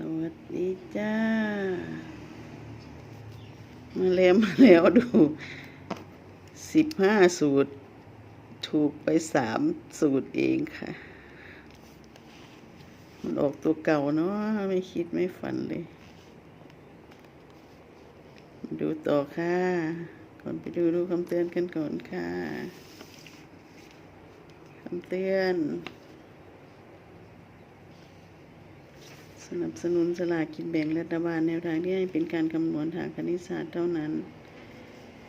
สวัสดีจ้า มาแล้วมาแล้วดูสิบห้าสูตร ถูกไปสามสูตรเองค่ะ มันออกตัวเก่าเนาะไม่คิดไม่ฝันเลย ดูต่อค่ะ ก่อนไปดูดูคำเตือนกันก่อนค่ะคำเตือน นับสนุนสลากกินแบ่งรัฐบาลแนวทางที่ให้เป็นการคำนวณทางคณิตศาสตร์เท่านั้น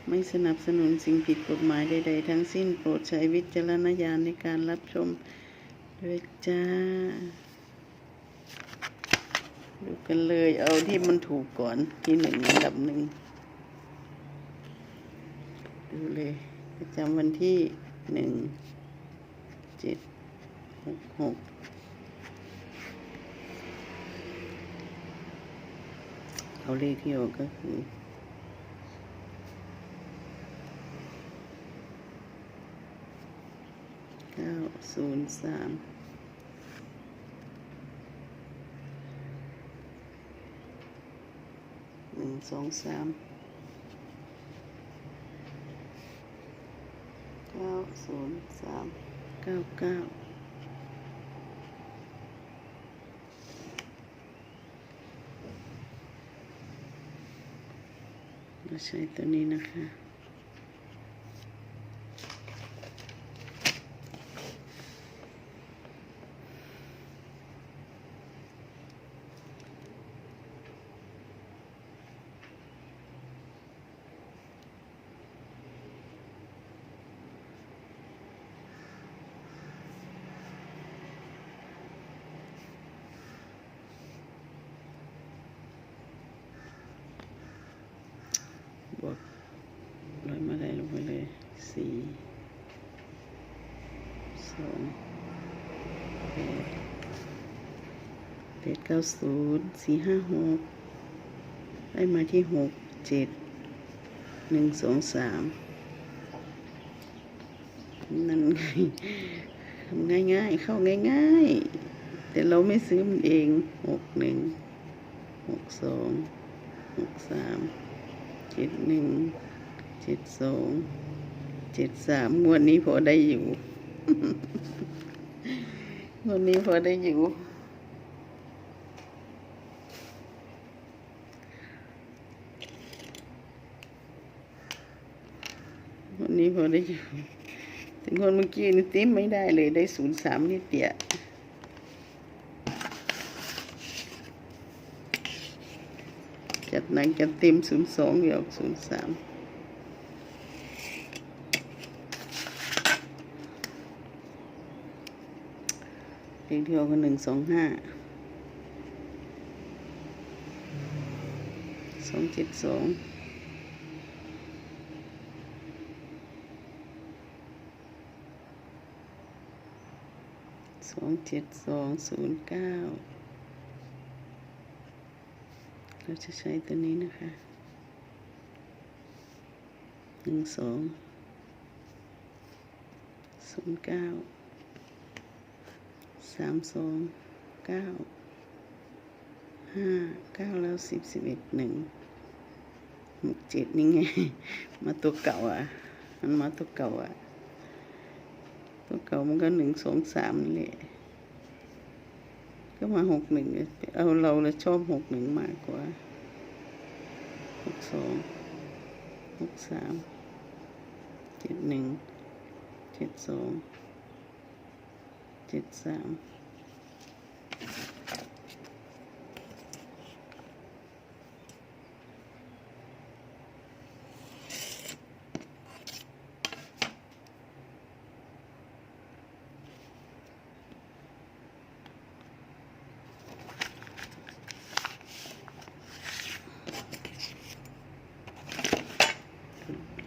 ไม่สนับสนุนสิ่งผิดกฎหมายใด ๆ ทั้งสิ้นโปรดใช้วิจารณญาณในการรับชมด้วยจ้า ดูกันเลยเอาที่มันถูกก่อนที่หนึ่งอันดับหนึ่งดูเลยประจำวันที่หนึ่งเจ็ดหกหก เอาเลขที่ออกก็คือเก้าศูนย์สามหนึ่งสองสามเก้าศูนย์สามเก้าเก้าาใช้ตัวนี้นะคะ วกร้อยมาได้ลงไปเลยสี่สองแปดแปดเก้าศูนย์สี่ห้าหกได้มาที่หกเจ็ดหนึ่งสองสามนั่นไงทำง่ายๆ เข้าง่ายๆ แต่เราไม่ซื้อมันเองหกหนึ่งหกสองหกสาม เจ็ดหนึ่งเจ็ดสองเจ็ดสามงวดนี้พอได้อยู่ งวดนี้พอได้อยู่วันนี้พอได้อยู่ถึงคนเมื่อกี้นี่ติ้มไม่ได้เลยได้ศูนย์สามนิดเดียว จัดหนังจัดเต็มศูนย์สองหยอกศูนย์สามเลขที่ออกก็หนึ่งสองห้าสองเจ็ดสองสองเจ็ดสองศูนย์เก้า เราจะใช้ตัวนี้นะคะหนึ่งสองศูนย์เก้าสามสองเก้าห้าเก้าแล้วสิบสิบเอ็ดหนึ่งหกเจ็ดนี่ไง มาตัวเก่าอะ มันมาตัวเก่าอะ ตัวเก่ามันก็หนึ่งสองสามนี่แหละ ก็มาหกหนึ่งเอาเราเลยชอบหกหนึ่งมากกว่าหกสองหกสามเจ็ดหนึ่งเจ็ดสองเจ็ดสาม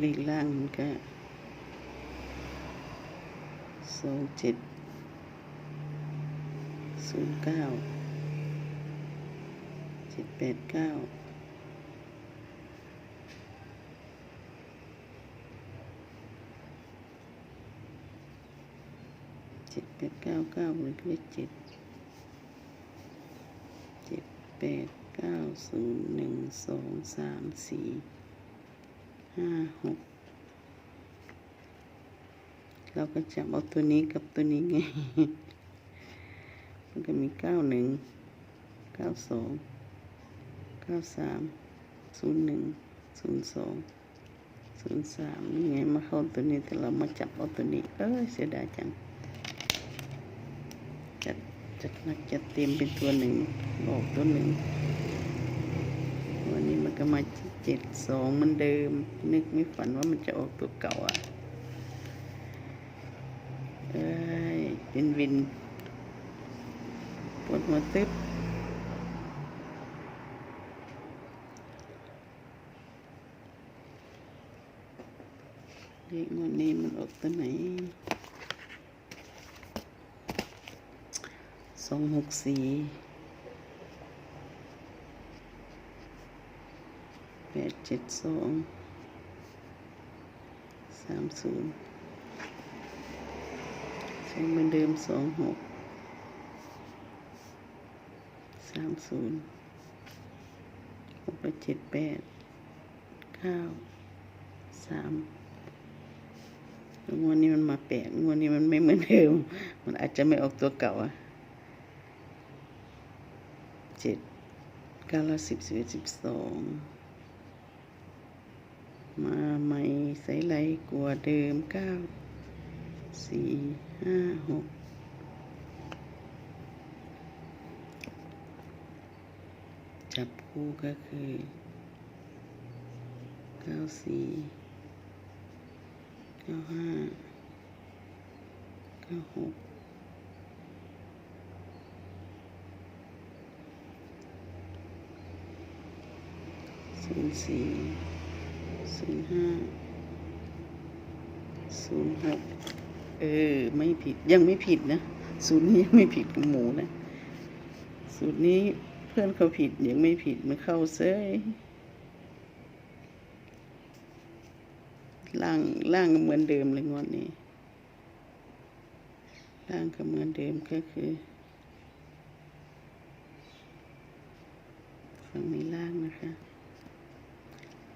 เลขล่างมันก็สองเจ็ดศูนย์เก้าเจ็ดแปดเก้าเจ็ดแปดเก้าเก้าบวกเลขเจ็ดเจ็ดแปดเก้าศูนย์หนึ่งสองสามสี่ ห้าหกเราก็จับเอาตัวนี้กับตัวนี้ไง มันก็มีเก้าหนึ่งเก้าสองเก้าสามศูนย์หนึ่งศูนย์สองศูนย์สามนี่ไงมาเข้าตัวนี้แต่เรามาจับเอาตัวนี้ เอ้ยเสียดายจัง จัดจัดนักจัดเต็มเป็นตัวหนึ่งออกตัวหนึ่ง ก็มาเจ็ดสองมันเดิม นึกไม่ฝันว่ามันจะออกตัวเก่าอะเอ้ยเป็นวินปวดหัวตึ๊บเด็กงวันนี้มันออกตัวไหนสองหกสี่แป ดเจ็ดสองสามศูนย์ใช้เหมือนเดิมสองหกสามศูนย์หกแปเจ็ดแปดเก้าสามงวดนี้มันมาแปลกงวดนี้มันไม่เหมือนเดิม มันอาจจะไม่ออกตัวเก่าอะเจ็ดเก้าละสิบสิบเอ็ดสิบสอง มาใหม่ใส่ไหลกว่าเดิมเก้าสี่ห้าหกจับคู่ก็คือเก้าสี่เก้าห้าเก้าหกศูนย์สี่ ศูนย์ห้าศูนย์หกเออ ไม่ผิดยังไม่ผิดนะสูตรนี้ยังไม่ผิดหมูนะสูตรนี้เพื่อนเขาผิดยังไม่ผิดมันเข้าเซ้ยล่างล่างก็เหมือนเดิมเลยงวดนี้ล่างก็เหมือนเดิมก็คือฝั่งนี้ล่างนะคะ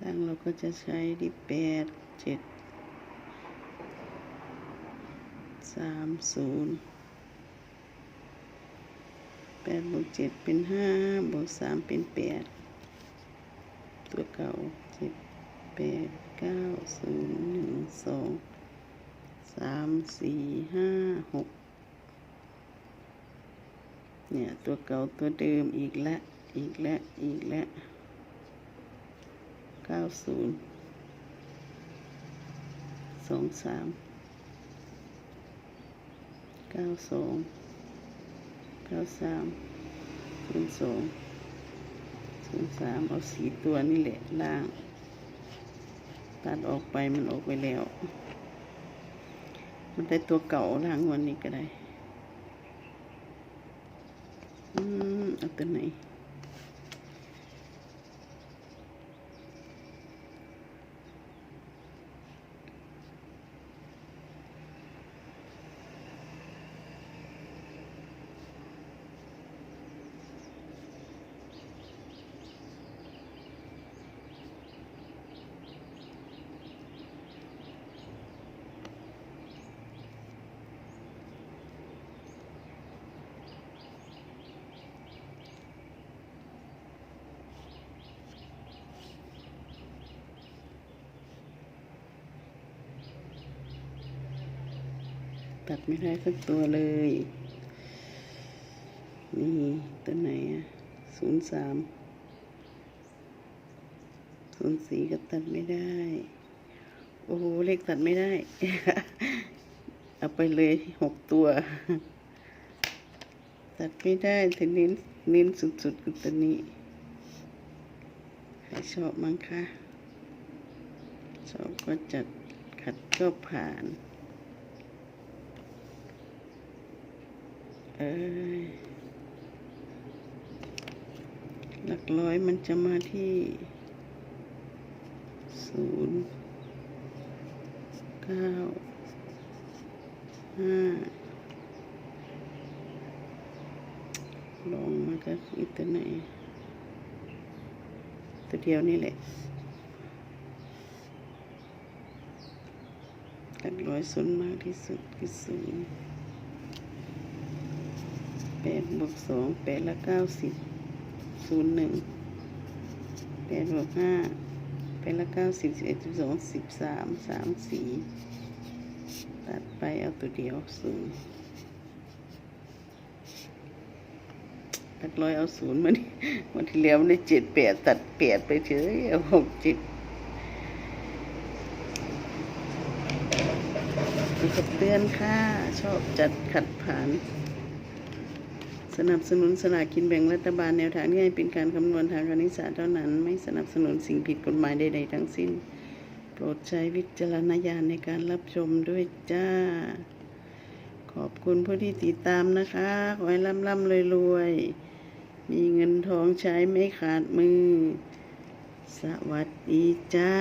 ล่างเราก็จะใช้ที่แปดเจ็ดสามศูนย์แปดบวกเจ็ดเป็นห้าบวกสามเป็นแปดตัวเก่าเจ็ดแปดเก้าศูนย์หนึ่งสองสามสี่ห้าหกเนี่ย ตัวเก่าตัวเดิมอีกแล้วอีกแล้วอีกแล้ว เก้าศูนย์สองสามเก้าสองเก้าสามศูนย์สองศูนย์สามเอาสีตัวนี่แหละล่าง ตัดออกไปมันออกไปแล้ว มันได้ตัวเก่าล่างวันนี้ก็ได้ อืม เอาตัวไหน ตัดไม่ได้สักตัวเลยนี่ตัวไหนอะศูนย์สามศูนย์สี่ก็ตัดไม่ได้ โอ้โห เลขตัดไม่ได้ เอาไปเลยหกตัว ตัดไม่ได้แต่เน้นเน้นสุดๆคือตัวนี้ ใครชอบมั้งคะ ชอบก็จัดขัดก็ผ่าน เอ้ยหลักร้อยมันจะมาที่ศูนย์เก้าห้าลงมาก็คือตัวไหน ตัวเดียวนี่แหละหลักร้อยศูนย์มากที่สุดคือศูนย์ แปดบวกสองแปดละเก้าสิบศูนย์หนึ่งแปดบวกห้าแปดละเก้าสิบสิบเอ็ดสิบสองสิบสามสามสี่ตัดไปเอาตัวเดียวศูนย์หลักร้อยเอาศูนย์มานี่วันที่แล้วมันได้เจ็ดแปดตัดแปดไปเฉยเอาหกเจ็ดมีกับเตือนค่ะ ชอบจัดขัดผ่าน สนับสนุนสลากกินแบ่งรัฐบาลแนวทางที่ให้เป็นการคำนวณทางคณิตศาสตร์เท่านั้น ไม่สนับสนุนสิ่งผิดกฎหมายใดๆทั้งสิ้น โปรดใช้วิจารณญาณในการรับชมด้วยจ้า ขอบคุณผู้ที่ติดตามนะคะ ขอให้ร่ำร่ำรวยรวยๆมีเงินทองใช้ไม่ขาดมือ สวัสดีจ้า